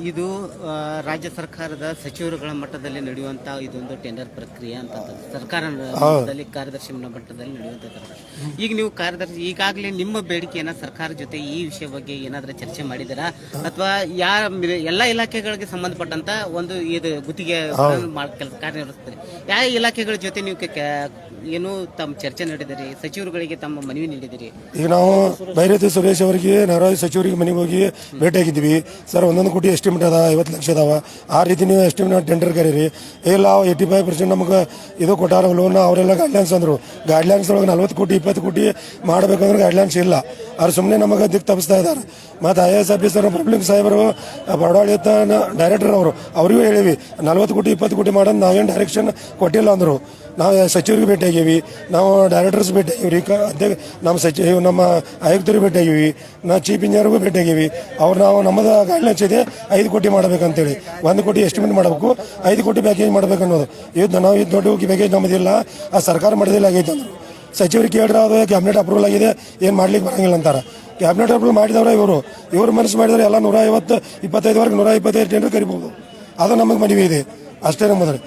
ಇದು ರಾಜ್ಯ ಸರ್ಕಾರದ ಸಚಿವರುಗಳ ಮಟ್ಟದಲ್ಲಿ ನಡೆಯುವಂತ ಇದೊಂದು ಟೆಂಡರ್ ಪ್ರಕ್ರಿಯೆ ಅಂತ ಸರ್ಕಾರ ಮಟ್ಟದಲ್ಲಿ ಕಾರ್ಯದರ್ಶಿ ಮಟ್ಟದಲ್ಲಿ ನಡೆಯುವಂತ ಈಗ ನೀವು ಕಾರ್ಯದರ್ಶಿ ಈಗಾಗಲೇ ನಿಮ್ಮ ಬೇಡಿಕೆಯನ್ನ ಸರ್ಕಾರ ಜೊತೆ ಈ ವಿಷಯ ಬಗ್ಗೆ ಏನಾದ್ರೂ ಚರ್ಚೆ ಮಾಡಿದಿರಾ ಅಥವಾ ಯಾರ ಎಲ್ಲಾ ಇಲಾಖೆಗಳಿಗೆ ಸಂಬಂಧಪಟ್ಟಂತ ಒಂದು ಇದು ಗುತ್ತಿಗೆ ಕಾರ್ಯನಿರ್ವಹಿಸ್ತಾರೆ. ಯಾವ ಇಲಾಖೆಗಳ ಜೊತೆ ನೀವು ಏನು ತಮ್ಮ ಚರ್ಚೆ ನಡೆದಿರಿ? ಸಚಿವರುಗಳಿಗೆ ತಮ್ಮ ಮನವಿ ನೀಡಿದಿರಿ? ಈಗ ನಾವು ಬೈರತಿ ಸುರೇಶ್ ಅವರಿಗೆ ನರಾಜ್ ಸಚಿವರಿಗೆ ಮನೆಗೆ ಹೋಗಿ ಭೇಟಿಯಾಗಿದ್ದೀವಿ. ಸರ್ ಒಂದೊಂದು ಕೋಟಿ ಎಸ್ಟಿಮೇಟ್ ಅದ ಐವತ್ತು ಲಕ್ಷ ಅದಾವ. ಆ ರೀತಿ ನೀವು ಎಸ್ಟಿಮೇಟ್ ಟೆಂಡರ್ ಕರೀರಿ. ಇಲ್ಲ ಏಯ್ಟಿ ಫೈವ್ ಪರ್ಸೆಂಟ್ ನಮಗೆ ಇದು ಕೊಟ್ಟಾರ ಲೋನ್ ಅವರೆಲ್ಲ ಗೈಡ್ಲೈನ್ಸ್ ಅಂದರು. ಗೈಡ್ಲೈನ್ಸ್ ಒಳಗೆ ನಲ್ವತ್ತು ಕೋಟಿ, ಇಪ್ಪತ್ತು ಕೋಟಿ ಮಾಡಬೇಕಂದ್ರೆ ಗೈಡ್ಲೈನ್ಸ್ ಇಲ್ಲ. ಅವ್ರು ಸುಮ್ಮನೆ ನಮಗೆ ದಿಕ್ಕು ತಪ್ಪಿಸ್ತಾ ಇದ್ದಾರೆ. ಮತ್ತು I A S officer public ಸಾಹೇಬರು ಬಡವಾಳಿತ ಡೈರೆಕ್ಟರ್ ಅವರು, ಅವರಿಗೂ ಹೇಳಿವಿ, ನಲ್ವತ್ತು ಕೋಟಿ, ಇಪ್ಪತ್ತು ಕೋಟಿ ಮಾಡೋದು ನಾವೇನು ಡೈರೆಕ್ಷನ್ ಕೊಟ್ಟಿಲ್ಲ ಅಂದರು. ನಾವು ಸಚಿವರಿಗೆ ಭೇಟಿಯಾಗೀವಿ ನಾವು ಡೈರೆಕ್ಟರ್ಸ್ ಭೇಟಿಯಾಗಿವಿ ಅಧ್ಯಕ್ಷ ನಮ್ಮ ಸಚಿವ ನಮ್ಮ ಆಯುಕ್ತರಿಗೆ ಭೇಟಿಯಾಗಿವಿ ನಾವು ಚೀಫ್ ಇಂಜಿನಿಯರ್ಗೂ ಭೇಟಿಯಾಗೀವಿ ಅವ್ರು ನಾವು ನಮ್ಮದು ಗೈಡ್ಲೈನ್ಸ್ ಇದೆ ಐದು ಕೋಟಿ ಮಾಡಬೇಕಂತೇಳಿ. ಒಂದು ಕೋಟಿ ಎಸ್ಟಿಮೇಟ್ ಮಾಡಬೇಕು. ಐದು ಕೋಟಿ ಪ್ಯಾಕೇಜ್ ಮಾಡಬೇಕು ಅನ್ನೋದು ಇದು ನಾವು ಇದು ದೊಡ್ಡ ಪ್ಯಾಕೇಜ್ ನಮ್ಮದಿಲ್ಲ ಆ ಸರ್ಕಾರ ಮಾಡೋದಿಲ್ಲ ಆಗೈತೆ ಅಂದರು ಸಚಿವರಿಗೆ ಕೇಳಿದ್ರೆ ಅದು ಕ್ಯಾಬಿನೆಟ್ ಅಪ್ರೂವಲ್ ಆಗಿದೆ. ಏನು ಮಾಡ್ಲಿಕ್ಕೆ ಬರಂಗಿಲ್ಲ ಅಂತಾರೆ. ಕ್ಯಾಬಿನೆಟ್ ಅಪ್ರೂವಲ್ ಮಾಡಿದವ್ರೆ ಇವರು. ಇವರು ಮನಸ್ಸು ಮಾಡಿದ್ರೆ ಎಲ್ಲ ನೂರ ಐವತ್ತು ಇಪ್ಪತ್ತೈದುವರೆಗೆ ನೂರ ಇಪ್ಪತ್ತೈದು ಟೆಂಡರ್ ಕರಿಬೋದು ಅದು ನಮಗೆ ಮನವಿ ಇದೆ. ಅಷ್ಟೇ ನಮ್ಮದ್ರೆ